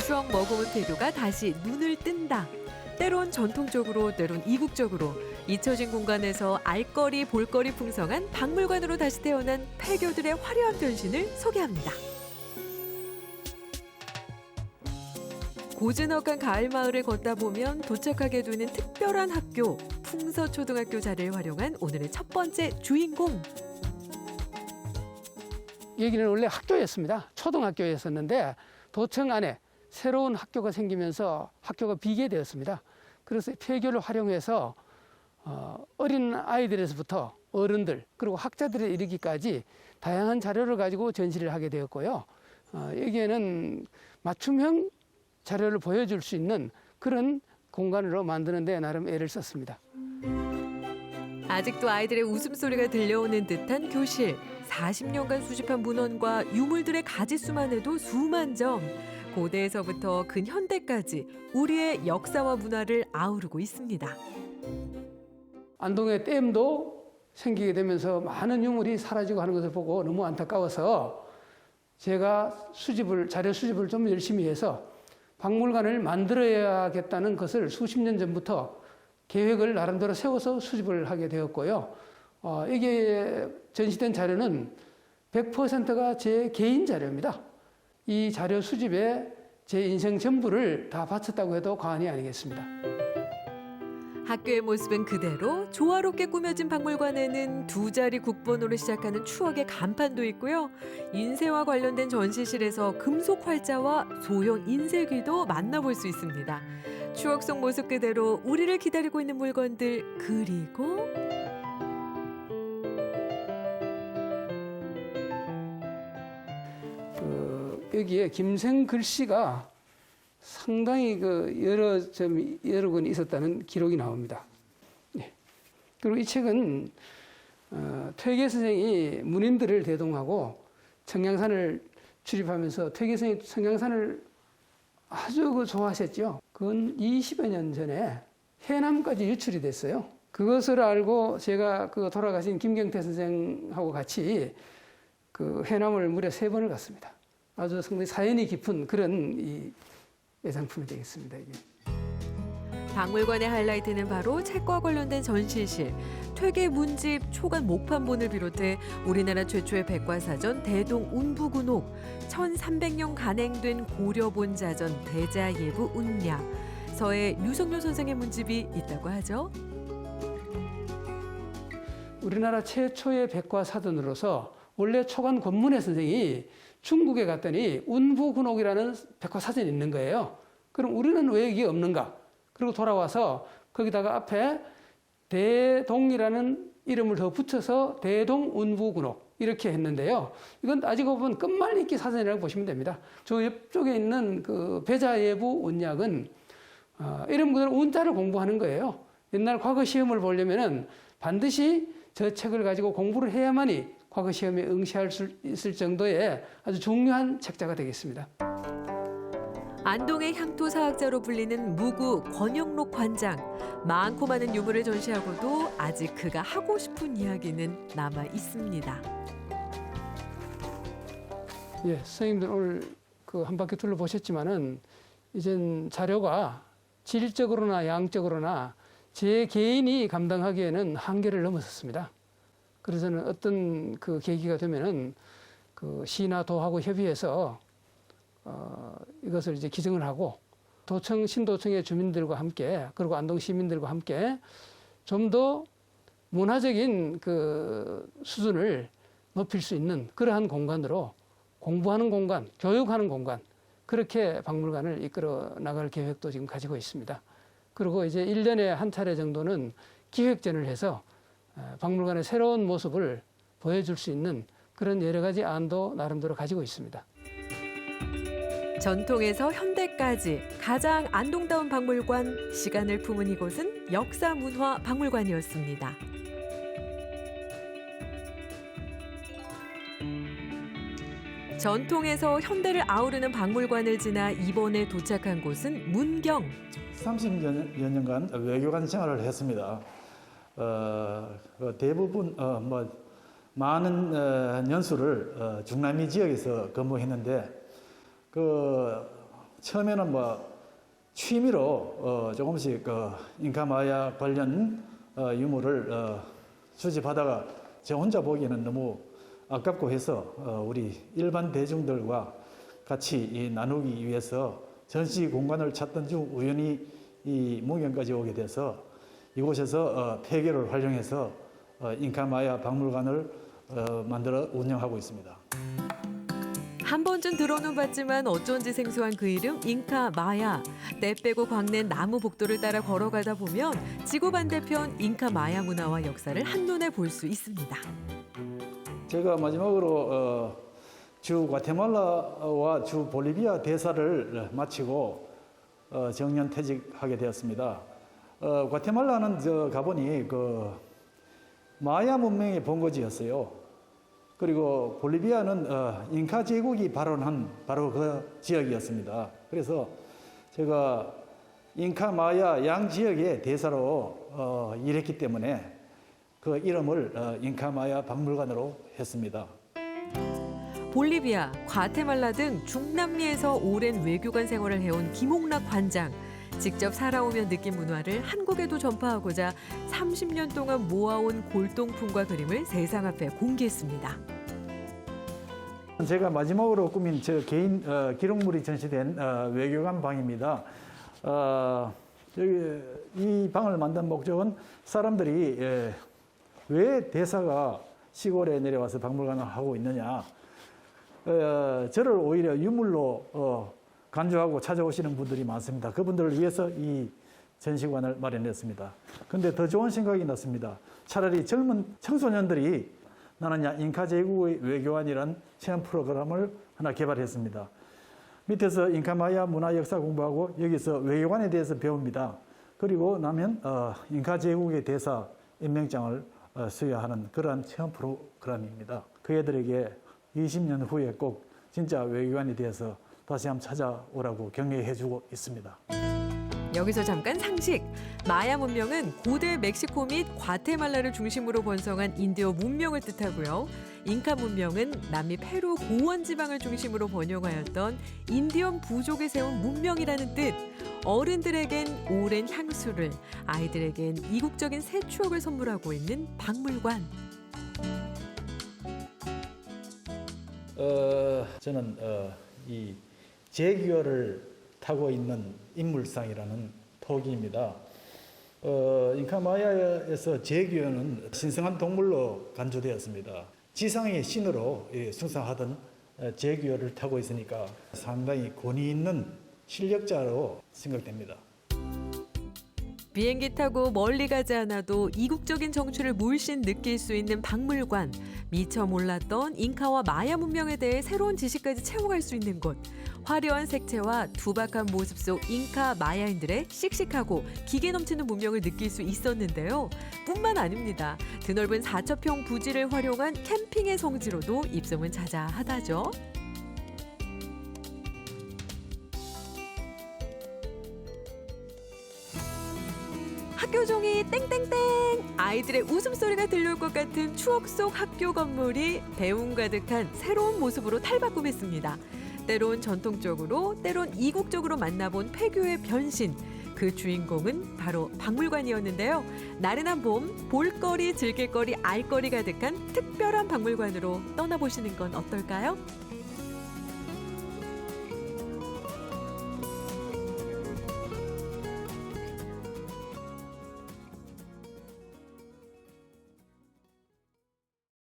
추억 머금은 태교가 다시 눈을 뜬다. 때론 전통적으로 때론 이국적으로 잊혀진 공간에서 알거리 볼거리 풍성한 박물관으로 다시 태어난 폐교들의 화려한 변신을 소개합니다. 고즈넉한 가을 마을을 걷다 보면 도착하게 되는 특별한 학교 풍서초등학교 자리를 활용한 오늘의 첫 번째 주인공 여기는 원래 학교였습니다. 초등학교였었는데 도청 안에 새로운 학교가 생기면서 학교가 비게 되었습니다. 그래서 폐교를 활용해서 어, 어린 아이들에서부터 어른들 그리고 학자들에 이르기까지 다양한 자료를 가지고 전시를 하게 되었고요. 어, 여기에는 맞춤형 자료를 보여줄 수 있는 그런 공간으로 만드는 데 나름 애를 썼습니다. 아직도 아이들의 웃음소리가 들려오는 듯한 교실 40년간 수집한 문헌과 유물들의 가지수만 해도 수만 점 고대에서부터 근현대까지 우리의 역사와 문화를 아우르고 있습니다. 안동의 댐도 생기게 되면서 많은 유물이 사라지고 하는 것을 보고 너무 안타까워서 제가 수집을 자료 수집을 좀 열심히 해서 박물관을 만들어야겠다는 것을 수십 년 전부터 계획을 나름대로 세워서 수집을 하게 되었고요. 어, 이게 전시된 자료는 100%가 제 개인 자료입니다. 이 자료 수집에 제 인생 전부를 다 바쳤다고 해도 과언이 아니겠습니다. 학교의 모습은 그대로 조화롭게 꾸며진 박물관에는 두 자리 국번으로 시작하는 추억의 간판도 있고요. 인쇄와 관련된 전시실에서 금속 활자와 소형 인쇄기도 만나볼 수 있습니다. 추억 속 모습 그대로 우리를 기다리고 있는 물건들 그리고 여기에 김생 글씨가 상당히 그 여러 점 여러 권 있었다는 기록이 나옵니다. 예. 그리고 이 책은 어, 퇴계 선생이 문인들을 대동하고 청량산을 출입하면서 퇴계 선생이 청량산을 아주 그 좋아하셨죠. 그건 20여 년 전에 해남까지 유출이 됐어요. 그것을 알고 제가 그 돌아가신 김경태 선생하고 같이 그 해남을 무려 세 번을 갔습니다. 아주 상당히 사연이 깊은 그런 이 예상품이 되겠습니다. 이게. 박물관의 하이라이트는 바로 책과 관련된 전시실, 퇴계 문집, 초간 목판본을 비롯해 우리나라 최초의 백과사전 대동 운부군옥, 1300년 간행된 고려본자전 대자예부 운야, 서해 유성룡 선생의 문집이 있다고 하죠. 우리나라 최초의 백과사전으로서 원래 초간 권문회 선생이 중국에 갔더니 운부군옥이라는 백과사전이 있는 거예요. 그럼 우리는 왜 이게 없는가? 그리고 돌아와서 거기다가 앞에 대동이라는 이름을 더 붙여서 대동 운부군옥 이렇게 했는데요. 이건 따지고 보면 끝말잇기 사전이라고 보시면 됩니다. 저 옆쪽에 있는 그 배자예부 운약은 어, 이름 그대로 운자를 공부하는 거예요. 옛날 과거 시험을 보려면은 반드시 저 책을 가지고 공부를 해야만이 과거 시험에 응시할 수 있을 정도의 아주 중요한 책자가 되겠습니다. 안동의 향토 사학자로 불리는 무구 권영록 관장. 많고 많은 유물을 전시하고도 아직 그가 하고 싶은 이야기는 남아 있습니다. 예, 선생님들 오늘 그 한 바퀴 둘러보셨지만은 이젠 자료가 질적으로나 양적으로나 제 개인이 감당하기에는 한계를 넘어섰습니다. 그래서는 어떤 그 계기가 되면은 그 시나 도하고 협의해서 어, 이것을 이제 기증을 하고 도청 신도청의 주민들과 함께 그리고 안동 시민들과 함께 좀 더 문화적인 그 수준을 높일 수 있는 그러한 공간으로 공부하는 공간, 교육하는 공간 그렇게 박물관을 이끌어 나갈 계획도 지금 가지고 있습니다. 그리고 이제 1년에 한 차례 정도는 기획전을 해서 어, 박물관의 새로운 모습을 보여줄 수 있는 그런 여러 가지 안도 나름대로 가지고 있습니다. 전통에서 현대까지 가장 안동다운 박물관 시간을 품은 이곳은 역사문화 박물관이었습니다. 전통에서 현대를 아우르는 박물관을 지나 이번에 도착한 곳은 문경. 30여 년간 외교관 생활을 했습니다. 어, 그 대부분 어, 뭐 많은 어, 년수를 어, 중남미 지역에서 근무했는데 그 처음에는 뭐 취미로 어, 조금씩 그 인카 마야 관련 어, 유물을 어, 수집하다가 제 혼자 보기에는 너무 아깝고 해서 어, 우리 일반 대중들과 같이 이 나누기 위해서 전시 공간을 찾던 중 우연히 이 문경까지 오게 돼서 이곳에서 어, 폐교를 활용해서 어, 인카 마야 박물관을 어, 만들어 운영하고 있습니다. 한 번쯤 들어는 봤지만 어쩐지 생소한 그 이름 잉카 마야. 때 빼고 광낸 나무 복도를 따라 걸어가다 보면 지구 반대편 잉카 마야 문화와 역사를 한눈에 볼 수 있습니다. 제가 마지막으로 어, 주 과테말라와 주 볼리비아 대사를 마치고 어, 정년 퇴직하게 되었습니다. 어, 과테말라는 저 가보니 그 마야 문명의 본거지였어요. 그리고 볼리비아는 어, 잉카 제국이 발원한 바로 그 지역이었습니다. 그래서 제가 잉카 마야 양 지역의 대사로 어, 일했기 때문에 그 이름을 어, 잉카 마야 박물관으로 했습니다. 볼리비아, 과테말라 등 중남미에서 오랜 외교관 생활을 해온 김홍락 관장. 직접 살아오며 느낀 문화를 한국에도 전파하고자 30년 동안 모아온 골동품과 그림을 세상 앞에 공개했습니다. 제가 마지막으로 꾸민 저 개인 어, 기록물이 전시된 어, 외교관 방입니다. 어, 여기 이 방을 만든 목적은 사람들이 예, 왜 대사가 시골에 내려와서 박물관을 하고 있느냐. 어, 저를 오히려 유물로 어, 간주하고 찾아오시는 분들이 많습니다. 그분들을 위해서 이 전시관을 마련했습니다. 근데 더 좋은 생각이 났습니다. 차라리 젊은 청소년들이 나는 야- 잉카 제국의 외교관이란 체험 프로그램을 하나 개발했습니다. 밑에서 잉카 마야 문화 역사 공부하고 여기서 외교관에 대해서 배웁니다. 그리고 나면 어, 잉카 제국의 대사 임명장을 어, 수여하는 그러한 체험 프로그램입니다. 그 애들에게 20년 후에 꼭 진짜 외교관이 되어서 다시 한번 찾아오라고 격려해주고 있습니다. 여기서 잠깐 상식. 마야 문명은 고대 멕시코 및 과테말라를 중심으로 번성한 인디오 문명을 뜻하고요. 잉카 문명은 남미 페루 고원 지방을 중심으로 번영하였던 인디언 부족이 세운 문명이라는 뜻. 어른들에겐 오랜 향수를, 아이들에겐 이국적인 새 추억을 선물하고 있는 박물관. 어, 저는 어, 이 제규어를 타고 있는 인물상이라는 토기입니다. 어, 잉카마야에서 제규어는 신성한 동물로 간주되었습니다. 지상의 신으로 예, 숭상하던 어, 제규어를 타고 있으니까 상당히 권위 있는 실력자로 생각됩니다. 비행기 타고 멀리 가지 않아도 이국적인 정취를 물씬 느낄 수 있는 박물관. 미처 몰랐던 잉카와 마야 문명에 대해 새로운 지식까지 채워갈 수 있는 곳. 화려한 색채와 투박한 모습 속 잉카 마야인들의 씩씩하고 기계 넘치는 문명을 느낄 수 있었는데요. 뿐만 아닙니다. 드넓은 사첩형 부지를 활용한 캠핑의 성지로도 입소문 자자하다죠. 학교 종이 땡땡땡 아이들의 웃음소리가 들려올 것 같은 추억 속 학교 건물이 배움 가득한 새로운 모습으로 탈바꿈했습니다. 때론 전통적으로 때론 이국적으로 만나본 폐교의 변신 그 주인공은 바로 박물관이었는데요. 나른한 봄 볼거리 즐길거리 알거리 가득한 특별한 박물관으로 떠나보시는 건 어떨까요?